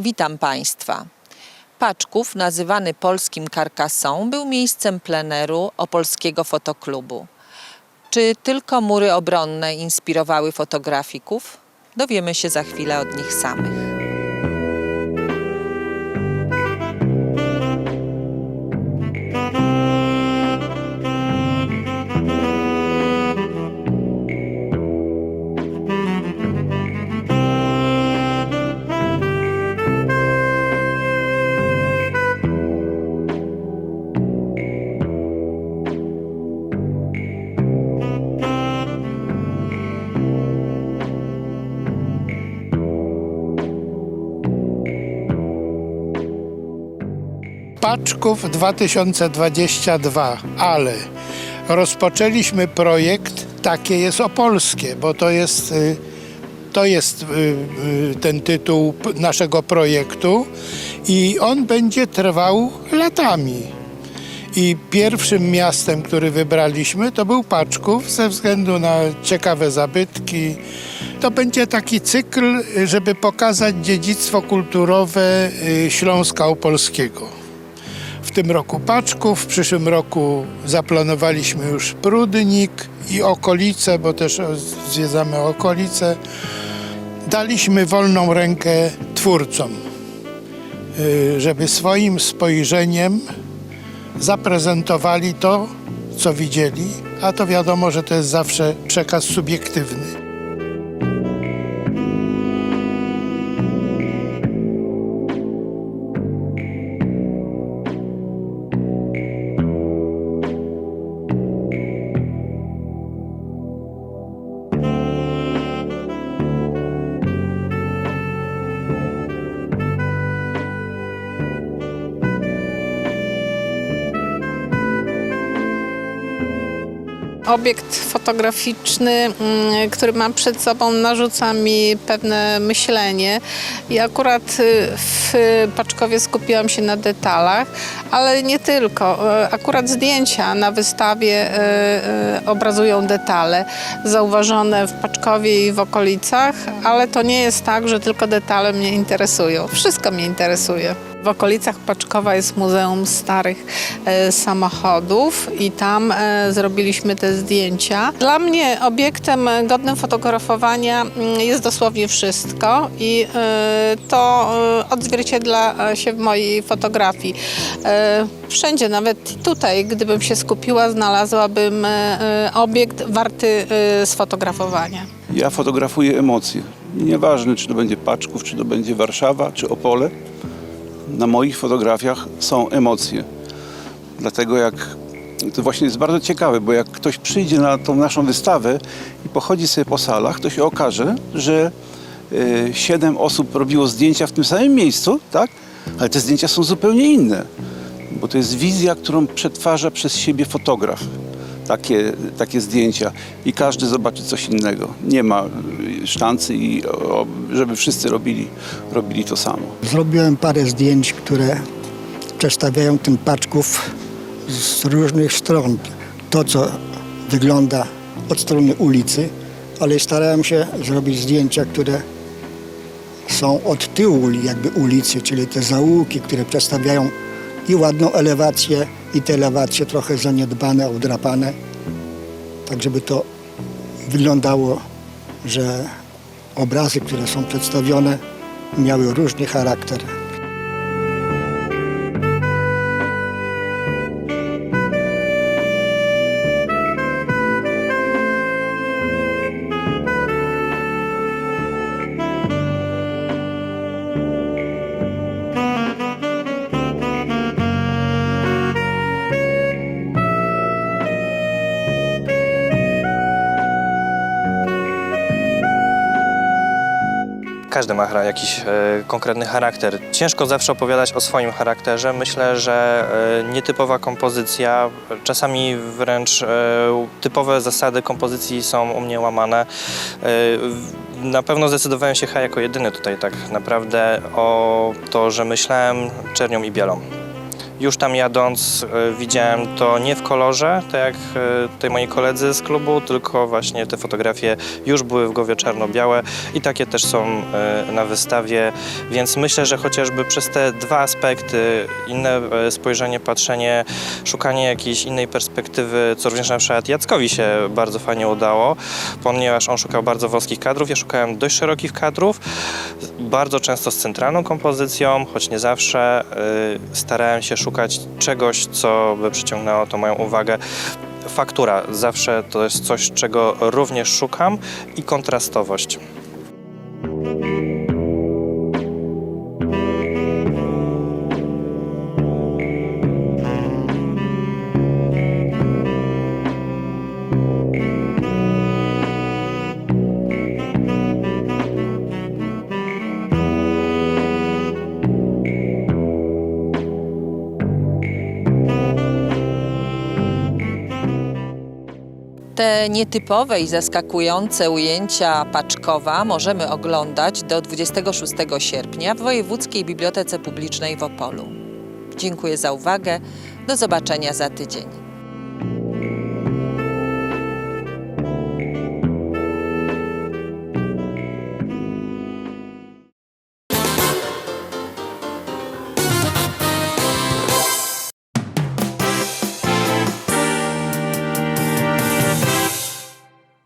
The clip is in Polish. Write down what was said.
Witam Państwa. Paczków, nazywany polskim Karkasą, był miejscem pleneru Opolskiego Fotoklubu. Czy tylko mury obronne inspirowały fotografików? Dowiemy się za chwilę od nich samych. Paczków 2022, ale rozpoczęliśmy projekt Takie jest Opolskie, bo to jest, y, to jest y, y, ten tytuł naszego projektu i on będzie trwał latami. I pierwszym miastem, który wybraliśmy, to był Paczków ze względu na ciekawe zabytki. To będzie taki cykl, żeby pokazać dziedzictwo kulturowe Śląska Opolskiego w tym roku Paczków, w przyszłym roku zaplanowaliśmy już Prudnik i okolice, bo też zwiedzamy okolice. Daliśmy wolną rękę twórcom, y, żeby swoim spojrzeniem zaprezentowali to, co widzieli, a to wiadomo, że to jest zawsze przekaz subiektywny. Obiekt fotograficzny, mm, który mam przed sobą, narzuca mi pewne myślenie. I akurat y, w Paczkowie skupiłam się na detalach, ale nie tylko. Y, Akurat zdjęcia na wystawie y, obrazują detale zauważone w Paczkowie i w okolicach, ale to nie jest tak, że tylko detale mnie interesują. Wszystko mnie interesuje. W okolicach Paczkowa jest Muzeum Starych e, Samochodów i tam e, zrobiliśmy te zdjęcia. Dla mnie obiektem e, godnym fotografowania mm, jest dosłownie wszystko i to odzwierciedla się w mojej fotografii. Wszędzie, nawet tutaj, gdybym się skupiła, znalazłabym obiekt warty sfotografowania. Ja fotografuję emocje. Nieważne, czy to będzie Paczków, czy to będzie Warszawa, czy Opole. Na moich fotografiach są emocje. Dlatego jak to właśnie jest bardzo ciekawe, bo jak ktoś przyjdzie na tą naszą wystawę i pochodzi sobie po salach, to się okaże, że e, siedem osób robiło zdjęcia w tym samym miejscu, tak? Ale te zdjęcia są zupełnie inne, bo to jest wizja, którą przetwarza przez siebie fotograf takie, takie zdjęcia i każdy zobaczy coś innego. Nie ma sztancy i żeby wszyscy robili, robili to samo. Zrobiłem parę zdjęć, które przedstawiają tym paczków z różnych stron. To, co wygląda od strony ulicy, ale starałem się zrobić zdjęcia, które są od tyłu jakby ulicy, czyli te zaułki, które przedstawiają i ładną elewację, i te elewacje trochę zaniedbane, obdrapane, tak żeby to wyglądało, że obrazy, które są przedstawione, miały różny charakter. Każdy ma jakiś e, konkretny charakter. Ciężko zawsze opowiadać o swoim charakterze. Myślę, że e, nietypowa kompozycja, czasami wręcz e, typowe zasady kompozycji są u mnie łamane. Na pewno zdecydowałem się chyba jako jedyny tutaj tak naprawdę o to, że myślałem czernią i bielą. Już tam jadąc e, widziałem to nie w kolorze, tak jak e, tutaj moi koledzy z klubu, tylko właśnie te fotografie już były w głowie czarno-białe i takie też są e, na wystawie, więc myślę, że chociażby przez te dwa aspekty, inne spojrzenie, patrzenie, szukanie jakiejś innej perspektywy, co również na przykład Jackowi się bardzo fajnie udało, ponieważ on szukał bardzo wąskich kadrów, ja szukałem dość szerokich kadrów, bardzo często z centralną kompozycją, choć nie zawsze. Starałem się szukać czegoś, co by przyciągnęło tą moją uwagę. Faktura zawsze to jest coś, czego również szukam i kontrastowość. Te nietypowe i zaskakujące ujęcia Paczkowa możemy oglądać do 26 sierpnia w Wojewódzkiej Bibliotece Publicznej w Opolu. Dziękuję za uwagę. Do zobaczenia za tydzień.